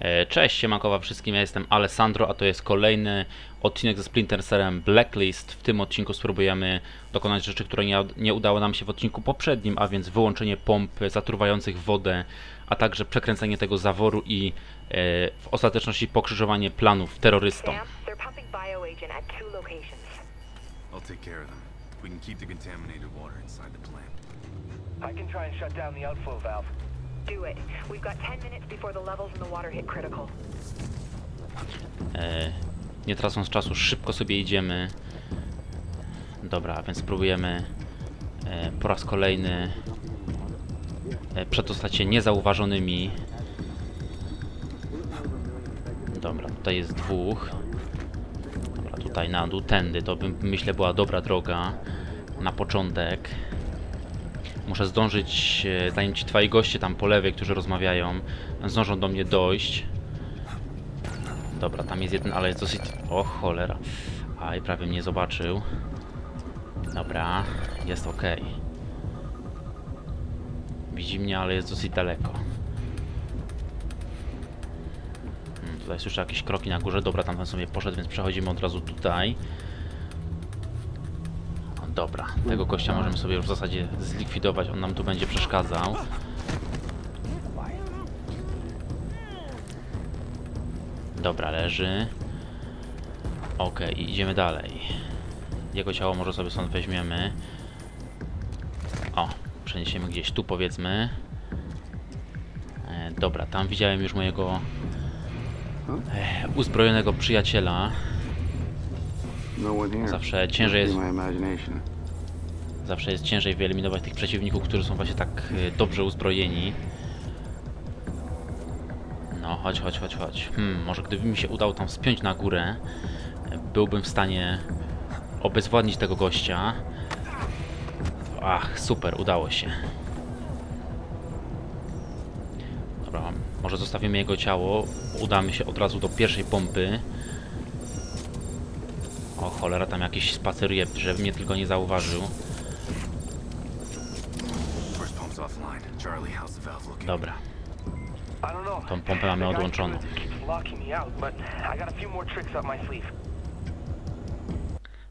E, Cześć, siemankowa wszystkim, ja jestem Alessandro, a to jest kolejny odcinek ze Splinter Cellem Blacklist. W tym odcinku spróbujemy dokonać rzeczy, które nie, nie udało nam się w odcinku poprzednim, a więc wyłączenie pomp zatruwających wodę, a także przekręcenie tego zaworu i e, w ostateczności pokrzyżowanie planów terrorystom. I can try and shut down the outflow valve. Do it. We've got 10 minutes before the levels in the water hit critical. E, nie tracąc czasu, szybko sobie idziemy. Dobra, więc spróbujemy e, po raz kolejny e, przedostać się niezauważonymi. Dobra, tutaj jest dwóch. Dobra, tutaj na dół, tędy, to bym myślę była dobra droga na początek. Muszę zdążyć, e, zanim ci twoi goście tam po lewej, którzy rozmawiają, zdążą do mnie dojść. Dobra, tam jest jeden, ale jest dosyć... O cholera. Aj, prawie mnie zobaczył. Dobra, jest ok. Widzi mnie, ale jest dosyć daleko. Hmm, tutaj słyszę jakieś kroki na górze. Dobra, tamten sobie poszedł, więc przechodzimy od razu tutaj. Dobra, tego gościa możemy sobie już w zasadzie zlikwidować. On nam tu będzie przeszkadzał. Dobra, leży. Ok, idziemy dalej. Jego ciało może sobie stąd weźmiemy. O, przeniesiemy gdzieś tu powiedzmy. E, dobra, tam widziałem już mojego e, uzbrojonego przyjaciela. No. Zawsze ciężej jest, zawsze jest ciężej wyeliminować tych przeciwników, którzy są właśnie tak e, dobrze uzbrojeni. No, chodź, chodź, chodź, chodź. Hmm, może gdyby mi się udało tam wspiąć na górę, byłbym w stanie obezwładnić tego gościa. Ach, super, udało się. Dobra, może zostawimy jego ciało. Udamy się od razu do pierwszej pompy. Cholera, tam jakiś spaceruje, żeby mnie tylko nie zauważył. Dobra, tą pompę mamy odłączoną.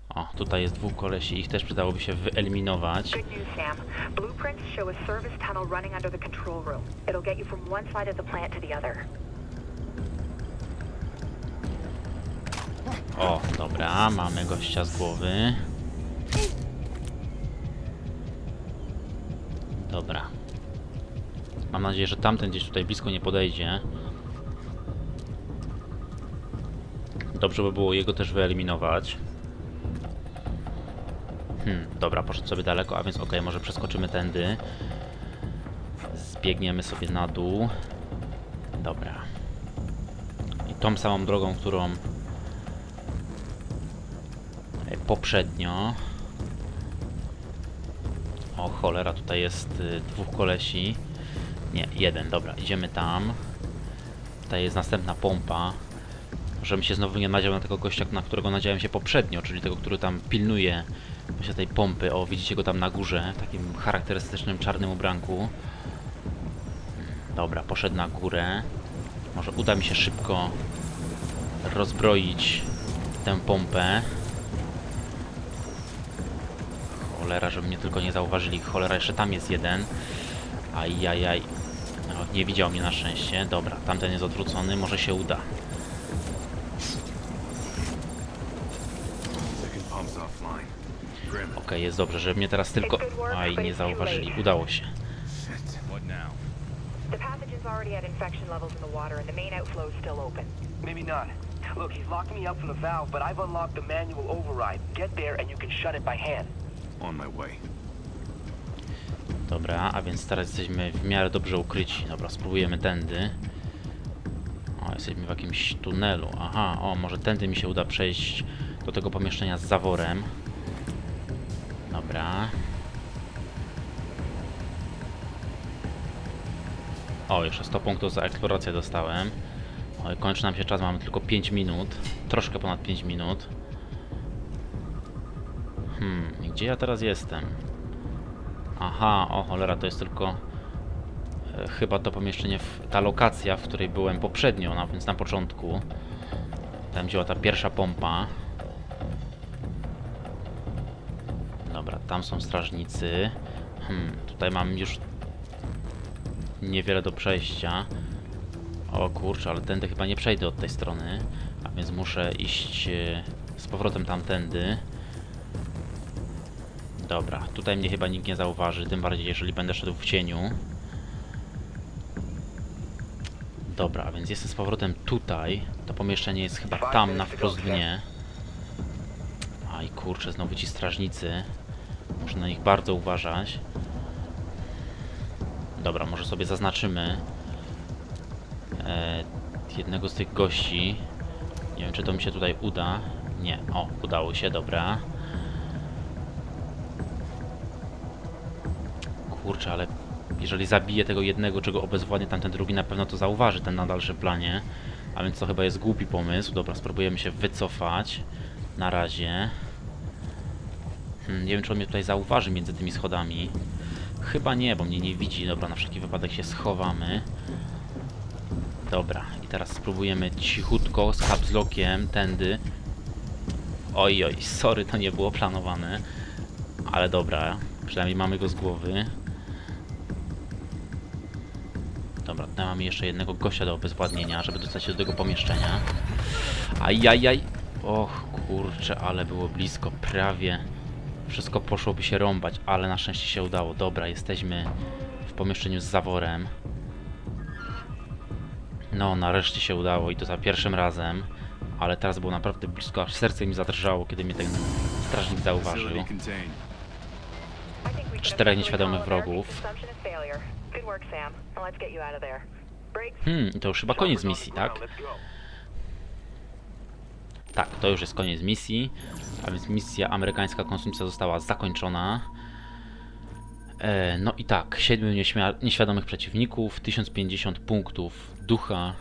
O, tutaj jest dwóch kolesi, ich też przydałoby się wyeliminować. Good news, Sam. Blueprints show a service tunnel running under the control room. It'll get you from one side of the plant to the other. O, dobra, mamy gościa z głowy. Dobra. Mam nadzieję, że tamten gdzieś tutaj blisko nie podejdzie. Dobrze by było jego też wyeliminować. Hmm, dobra, poszedł sobie daleko, a więc okej, może przeskoczymy tędy. Zbiegniemy sobie na dół. Dobra. I tą samą drogą, którą poprzednio. O cholera, tutaj jest y, dwóch kolesi. Nie, jeden, dobra, idziemy tam. Tutaj jest następna pompa. Żebym się znowu nie nadział na tego gościa, na którego nadziałem się poprzednio, czyli tego, który tam pilnuje właśnie tej pompy. O, widzicie go tam na górze, w takim charakterystycznym czarnym ubranku. Dobra, poszedł na górę. Może uda mi się szybko rozbroić tę pompę. Cholera, żeby mnie tylko nie zauważyli. Cholera, jeszcze tam jest jeden. Ajajaj. No, nie widział mnie na szczęście. Dobra, tamten jest odwrócony, może się uda. Okej, jest dobrze, żeby mnie teraz tylko... Aj, nie zauważyli. Udało się. The pathogen's already at infection levels in the water, and the main outflow is still open. Maybe not. Look, he's locked me out from the valve, but I've unlocked the manual override. Get there and you can shut it by hand. On my way. Dobra, a więc teraz jesteśmy w miarę dobrze ukryci. Dobra, spróbujemy tędy. O, jesteśmy w jakimś tunelu. Aha, o, może tędy mi się uda przejść do tego pomieszczenia z zaworem. Dobra. O, jeszcze 100 punktów za eksplorację dostałem. Oj, kończy nam się czas, mamy tylko 5 minut. Troszkę ponad 5 minut. Hmm, gdzie ja teraz jestem? Aha, o cholera, to jest tylko e, chyba to pomieszczenie, w, ta lokacja, w której byłem poprzednio, no, więc na początku. Tam działa ta pierwsza pompa. Dobra, tam są strażnicy. Hmm, tutaj mam już niewiele do przejścia. O kurczę, ale tędy chyba nie przejdę od tej strony. A więc muszę iść e, z powrotem tamtędy. Dobra, tutaj mnie chyba nikt nie zauważy, tym bardziej jeżeli będę szedł w cieniu. Dobra, więc jestem z powrotem tutaj. To pomieszczenie jest chyba tam na wprost w nie. Aj kurczę, znowu ci strażnicy. Muszę na nich bardzo uważać. Dobra, może sobie zaznaczymy e, jednego z tych gości. Nie wiem, czy to mi się tutaj uda. Nie, o, udało się, dobra. Kurczę, ale jeżeli zabiję tego jednego, czego obezwładnie tamten drugi na pewno to zauważy ten na dalszym planie. A więc to chyba jest głupi pomysł. Dobra, spróbujemy się wycofać. Na razie. Hmm, nie wiem, czy on mnie tutaj zauważy między tymi schodami. Chyba nie, bo mnie nie widzi. Dobra, na wszelki wypadek się schowamy. Dobra, i teraz spróbujemy cichutko z capslockiem tędy. Oj, oj, sorry, to nie było planowane. Ale dobra, przynajmniej mamy go z głowy. Dobra, tutaj mamy jeszcze jednego gościa do obezwładnienia, żeby dostać się do tego pomieszczenia. Ajajaj. Och, kurczę, ale było blisko, prawie. Wszystko poszłoby się rąbać, ale na szczęście się udało. Dobra, jesteśmy w pomieszczeniu z zaworem. No, nareszcie się udało i to za pierwszym razem. Ale teraz było naprawdę blisko, aż serce mi zadrżało, kiedy mnie ten strażnik zauważył. Czterech nieświadomych wrogów. Hmm, to już chyba koniec misji, tak? Tak, to już jest koniec misji. A więc misja amerykańska konsumpcja została zakończona. E, no i tak, 7 nieśmia- nieświadomych przeciwników, 1050 punktów ducha,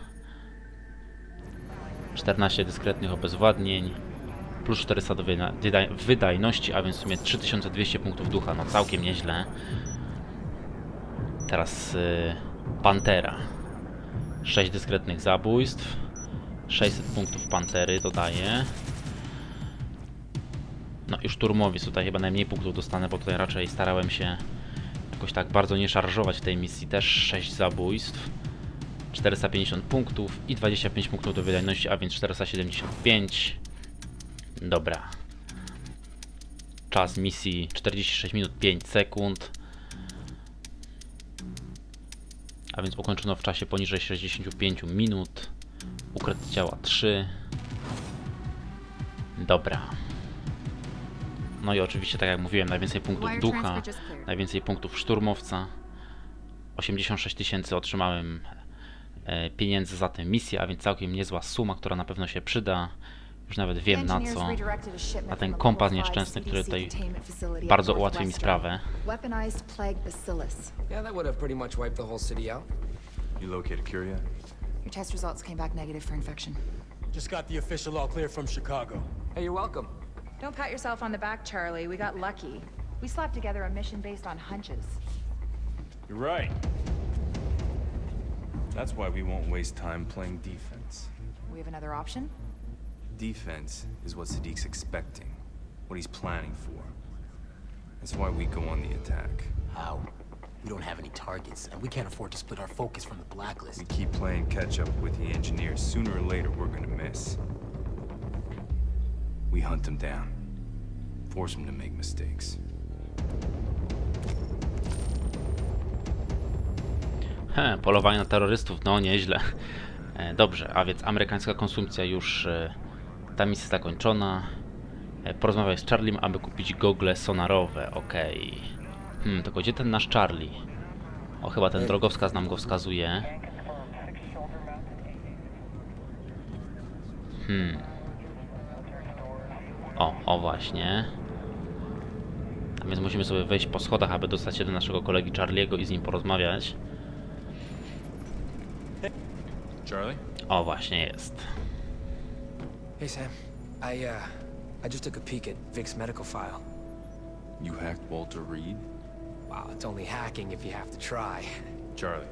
14 dyskretnych obezwładnień, plus 400 do wyda- wyda- wydajności, a więc w sumie 3200 punktów ducha, no całkiem nieźle. Teraz y, Pantera. 6 dyskretnych zabójstw, 600 punktów Pantery dodaję. No i szturmowiec tutaj chyba najmniej punktów dostanę, bo tutaj raczej starałem się jakoś tak bardzo nie szarżować w tej misji. Też 6 zabójstw, 450 punktów i 25 punktów do wydajności, a więc 475. Dobra. Czas misji 46 minut 5 sekund. A więc ukończono w czasie poniżej 65 minut. Ukradł ciała 3. Dobra. No i oczywiście, tak jak mówiłem, najwięcej punktów ducha, najwięcej punktów szturmowca. 86 tysięcy otrzymałem e, pieniędzy za tę misję, a więc całkiem niezła suma, która na pewno się przyda. Już nawet wiem na co. Na ten kompas nieszczęsny, który tutaj bardzo ułatwi mi sprawę. Weaponized plague bacillus. Yeah, that would have pretty much wiped the whole city out. You located Curia? Your test results came back negative for infection. Just got the official all clear from Chicago. Hey, you're welcome. Don't pat yourself on the back, Charlie. We got lucky. We slapped together a mission based on hunches. You're right. That's why we won't waste time playing defense. We have another option? Defense is what Sadiq's expecting, what he's planning for. That's why we go on the attack. How? We don't have any targets, and we can't afford to split our focus from the blacklist. We keep playing catch up with the engineers. Sooner or later, we're gonna miss. We hunt them down, force them to make mistakes. He, polowanie na terrorystów, no nieźle. E, dobrze, a więc amerykańska konsumpcja już, e, ta misja zakończona. E, porozmawiaj z Charliem, aby kupić gogle sonarowe, okej. Hmm, tylko gdzie ten nasz Charlie? O, chyba ten drogowskaz nam go wskazuje. Hmm. O, o właśnie. A więc musimy sobie wejść po schodach, aby dostać się do naszego kolegi Charliego i z nim porozmawiać. Charlie? O, właśnie jest. Hey, Sam. I, uh, I just took a peek at Vic's medical file. You hacked Walter Reed? Wow, it's only hacking if you have to try. Charlie,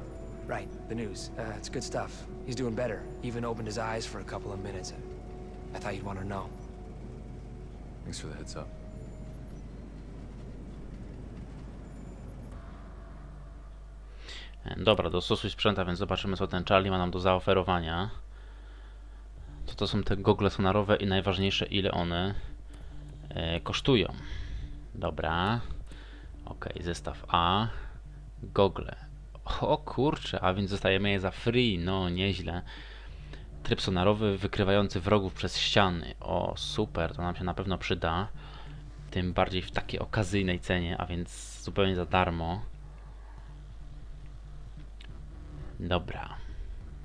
Right, the news. Uh, it's good stuff. He's doing better. Even opened his eyes for a couple of minutes. I thought you'd want to know. Thanks for the heads up. Dobra, dostosuj sprzęta, więc zobaczymy co ten Charlie ma nam do zaoferowania. Co to są te gogle sonarowe i najważniejsze ile one e, kosztują. Dobra. Ok, zestaw A. Gogle. O kurczę, a więc dostajemy je za free, no nieźle. Tryb sonarowy wykrywający wrogów przez ściany. O super, to nam się na pewno przyda. Tym bardziej w takiej okazyjnej cenie, a więc zupełnie za darmo. Dobra.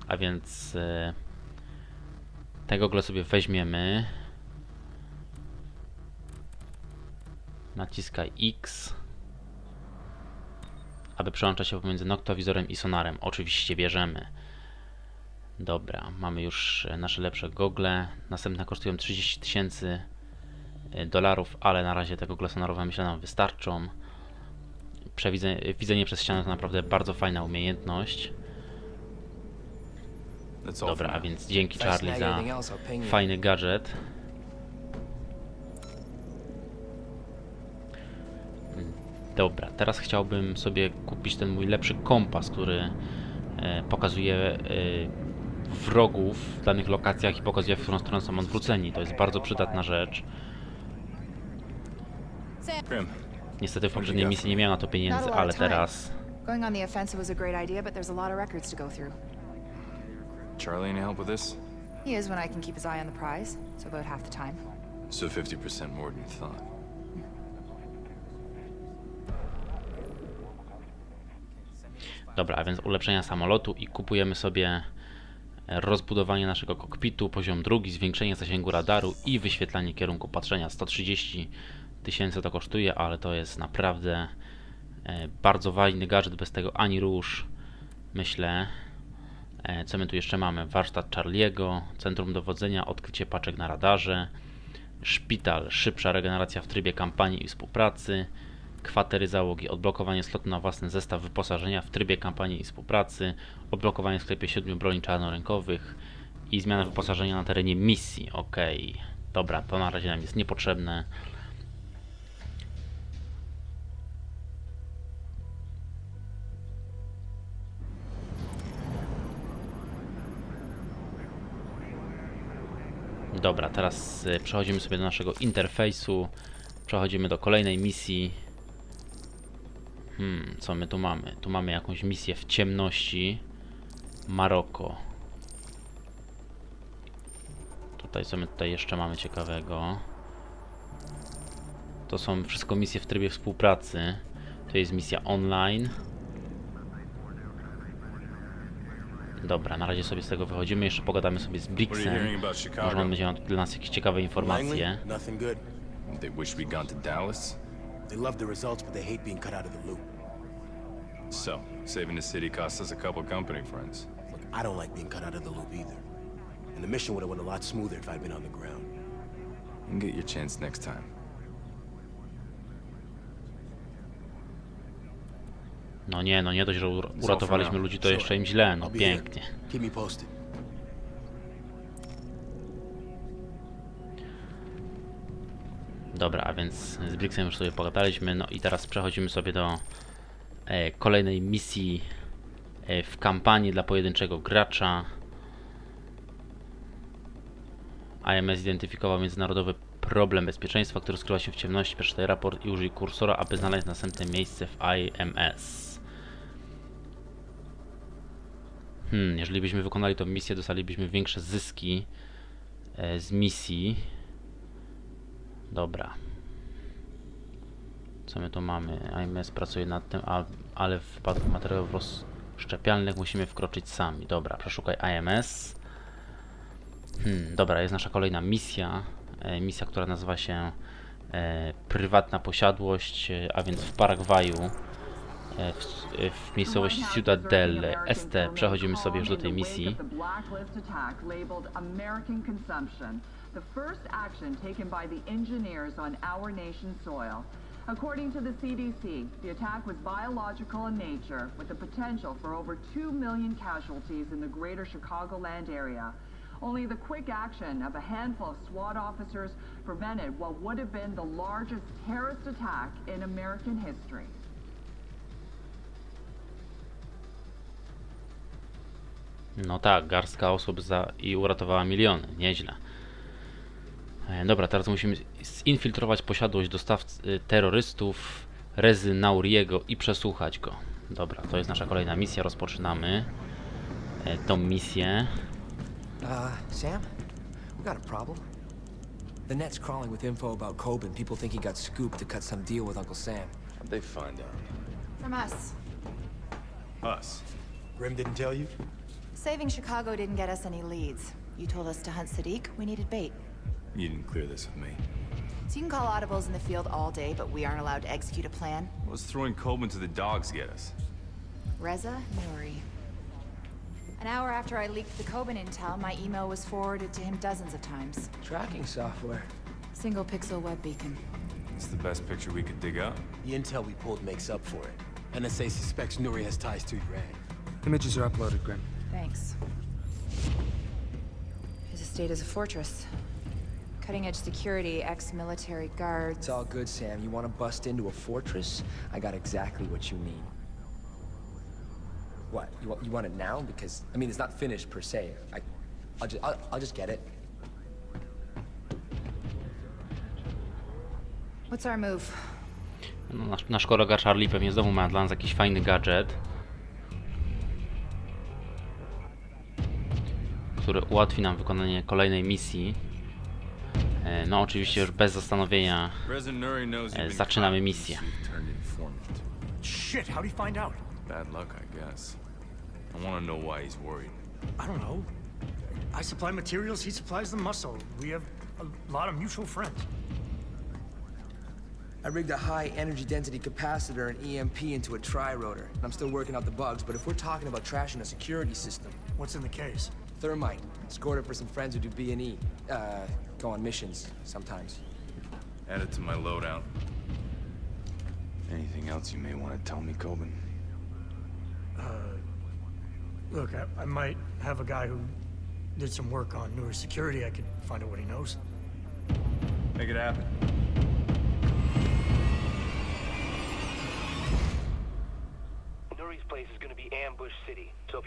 A więc y, te gogle sobie weźmiemy. Naciskaj X. Aby przełączać się pomiędzy noktowizorem i sonarem. Oczywiście bierzemy. Dobra, mamy już e, nasze lepsze gogle. Następne kosztują 30 tysięcy e, dolarów, ale na razie te gogle sonarowe myślę nam wystarczą. Przewidzenie, widzenie przez ścianę to naprawdę bardzo fajna umiejętność. Dobra, a więc dzięki Charlie za fajny gadżet. Dobra, teraz chciałbym sobie kupić ten mój lepszy kompas, który e, pokazuje e, wrogów w danych lokacjach i pokazuje, w którą stronę są odwróceni. To jest bardzo przydatna rzecz. Niestety w poprzedniej misji nie miałem na to pieniędzy, ale teraz Going on the offensive was a great idea, but there's a lot of records to go through. Charlie any help with this? He is when I can keep his eye on the prize, so about half the time. So 50% more than you thought. Dobra, a więc ulepszenia samolotu i kupujemy sobie e, rozbudowanie naszego kokpitu, poziom drugi, zwiększenie zasięgu radaru i wyświetlanie kierunku patrzenia. 130 tysięcy to kosztuje, ale to jest naprawdę e, bardzo fajny gadżet, bez tego ani rusz. Myślę. E, Co my tu jeszcze mamy? Warsztat Charliego, centrum dowodzenia, odkrycie paczek na radarze, szpital, szybsza regeneracja w trybie kampanii i współpracy, kwatery załogi, odblokowanie slotu na własny zestaw wyposażenia w trybie kampanii i współpracy, odblokowanie w sklepie siedmiu broni czarnorękowych i zmiana wyposażenia na terenie misji. Ok, dobra, to na razie nam jest niepotrzebne. Dobra, teraz y, przechodzimy sobie do naszego interfejsu. Przechodzimy do kolejnej misji. Hmm, co my tu mamy? Tu mamy jakąś misję w ciemności. Maroko. Tutaj co my tutaj jeszcze mamy ciekawego? To są wszystko misje w trybie współpracy. To jest misja online. Dobra, na razie sobie z tego wychodzimy. Jeszcze pogadamy sobie z about Może on będzie miał dla nas jakieś ciekawe informacje. They wish we'd gone to Dallas? They love the results, but they hate being cut out of the loop. So, saving the city cost us a couple company friends. Look, I don't like being cut out of the loop either. And the mission would have went a lot smoother if I'd been on the ground. You can get your chance next time. No nie, no nie dość, że ur- uratowaliśmy ludzi, to jeszcze im źle, no pięknie. Dobra, a więc z Blixem już sobie pogadaliśmy, no i teraz przechodzimy sobie do e, kolejnej misji e, w kampanii dla pojedynczego gracza. AMS zidentyfikował międzynarodowy problem bezpieczeństwa, który skrywa się w ciemności. Przeczytaj raport i użyj kursora, aby znaleźć następne miejsce w IMS. Hmm, jeżeli byśmy wykonali tę misję, dostalibyśmy większe zyski e, z misji. Dobra. Co my tu mamy? IMS pracuje nad tym, ale w wypadku materiałów rozszczepialnych musimy wkroczyć sami. Dobra, przeszukaj IMS. Hmm, dobra, jest nasza kolejna misja. E, misja, która nazywa się e, Prywatna Posiadłość, a więc w Paragwaju. W, miejscowości Ciudad del Este. Przechodzimy sobie już do tej misji. The first action taken by the engineers on our nation's soil. According to the CDC, the attack was biological in nature, with the potential for over 2 million casualties in the greater Chicagoland area. Only the quick action of a handful of SWAT officers prevented what would have been the largest terrorist attack in American history. No tak, garstka osób za i uratowała miliony. Nieźle. E, dobra, teraz musimy zinfiltrować posiadłość dostawcy y, terrorystów Rezy Nauriego i przesłuchać go. Dobra, to jest nasza kolejna misja. Rozpoczynamy e, tą misję. Uh, Sam? We got a problem. The net's crawling with info about Coben. People think he got scooped to cut some deal with Uncle Sam. How'd they find out? From us. Us. Grim didn't tell you? Saving Chicago didn't get us any leads. You told us to hunt Sadiq. We needed bait. You didn't clear this with me. So you can call audibles in the field all day, but we aren't allowed to execute a plan. What was throwing Coleman to the dogs get us? Reza Nouri. An hour after I leaked the Coben intel, my email was forwarded to him dozens of times. Tracking software. Single pixel web beacon. It's the best picture we could dig up. The intel we pulled makes up for it. NSA suspects Nuri has ties to Iran. Images are uploaded, Grim. Thanks. His estate is a fortress. Cutting edge security, ex military guards. It's all good, Sam. You want to bust into a fortress? I got exactly what you need. What? You want, you want it now? Because, I mean, it's not finished per se. I, I'll, just, I'll, I'll just get it. What's our move? No, nasz, nasz kolega Charlie pewnie znowu ma dla nas jakiś fajny gadżet. Który ułatwi nam wykonanie kolejnej misji. E, No oczywiście już bez zastanowienia e, zaczynamy misję. Shit, how'd he find out? Bad luck, I guess. I want to know why he's worried. I don't know. I supply materials, he supplies the muscle. We have a lot of mutual friends. I rigged a high energy density capacitor and EMP into a tri-rotor. I'm still working out the bugs, but if we're talking about trashing a security system, What's in the case? Thermite, scored it for some friends who do B&E. Uh, go on missions sometimes. Add it to my loadout. Anything else you may want to tell me, Coben? Look, I, I might have a guy who did some work on newer security. I could find out what he knows. Make it happen.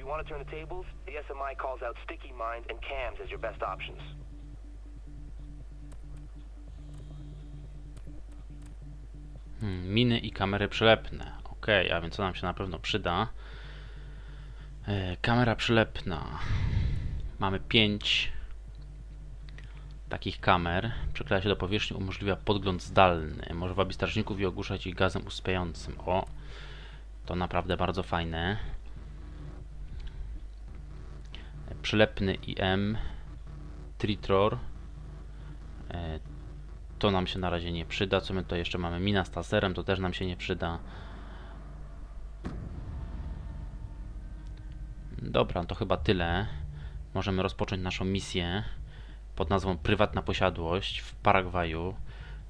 Want to turn the tables, the SMI calls out Sticky Mind and Cams as your best options. Hmm, miny i kamery przylepne. Ok, a więc co nam się na pewno przyda? E, kamera przylepna. Mamy 5 takich kamer. Przykleja się do powierzchni, umożliwia podgląd zdalny. Może wabić strażników i ogłuszać ich gazem usypiającym. O, to naprawdę bardzo fajne. Przylepny IM. Tritror. E, to nam się na razie nie przyda. Co my tutaj jeszcze mamy? Mina z taserem, to też nam się nie przyda. Dobra, to chyba tyle. Możemy rozpocząć naszą misję pod nazwą Prywatna Posiadłość w Paragwaju.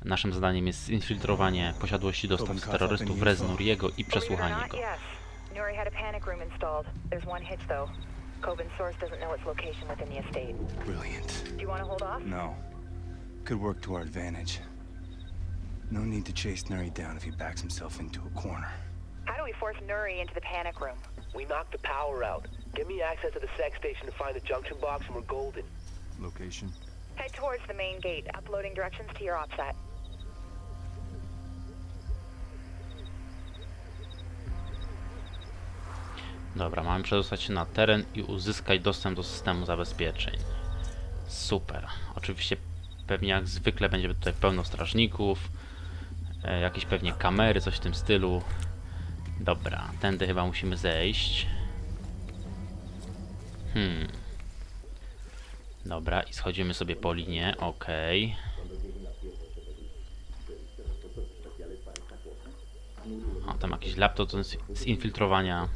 Naszym zadaniem jest zinfiltrowanie posiadłości dostawcy terrorystów Rez Nuriego i przesłuchanie not, go. Yes. Nuri had a panic room installed. There's one hitch, though. Coben's source doesn't know its location within the estate. Brilliant. Do you want to hold off? No. Could work to our advantage. No need to chase Nuri down if he backs himself into a corner. How do we force Nuri into the panic room? We knocked the power out. Give me access to the sex station to find the junction box and we're golden. Location? Head towards the main gate, uploading directions to your OPSAT. Dobra, mamy przedostać się na teren i uzyskać dostęp do systemu zabezpieczeń. Super. Oczywiście pewnie jak zwykle będzie tutaj pełno strażników, e, jakieś pewnie kamery, coś w tym stylu. Dobra, tędy chyba musimy zejść. Hmm. Dobra, i schodzimy sobie po linie, ok. O, tam jakiś laptop do zinfiltrowania.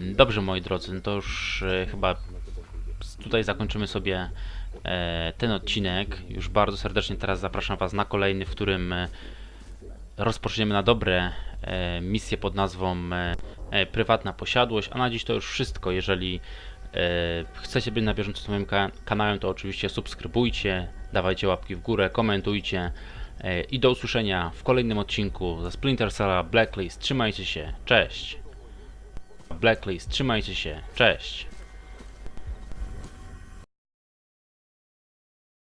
Dobrze, moi drodzy, no to już e, chyba tutaj zakończymy sobie e, ten odcinek. Już bardzo serdecznie teraz zapraszam Was na kolejny, w którym e, rozpoczniemy na dobre misję pod nazwą Prywatna Posiadłość, a na dziś to już wszystko. Jeżeli chcecie być na bieżąco z moim ka kanałem, to oczywiście subskrybujcie, dawajcie łapki w górę, komentujcie i do usłyszenia w kolejnym odcinku ze Splinter Cella Blacklist. Trzymajcie się, cześć! Blacklist, trzymajcie się, cześć!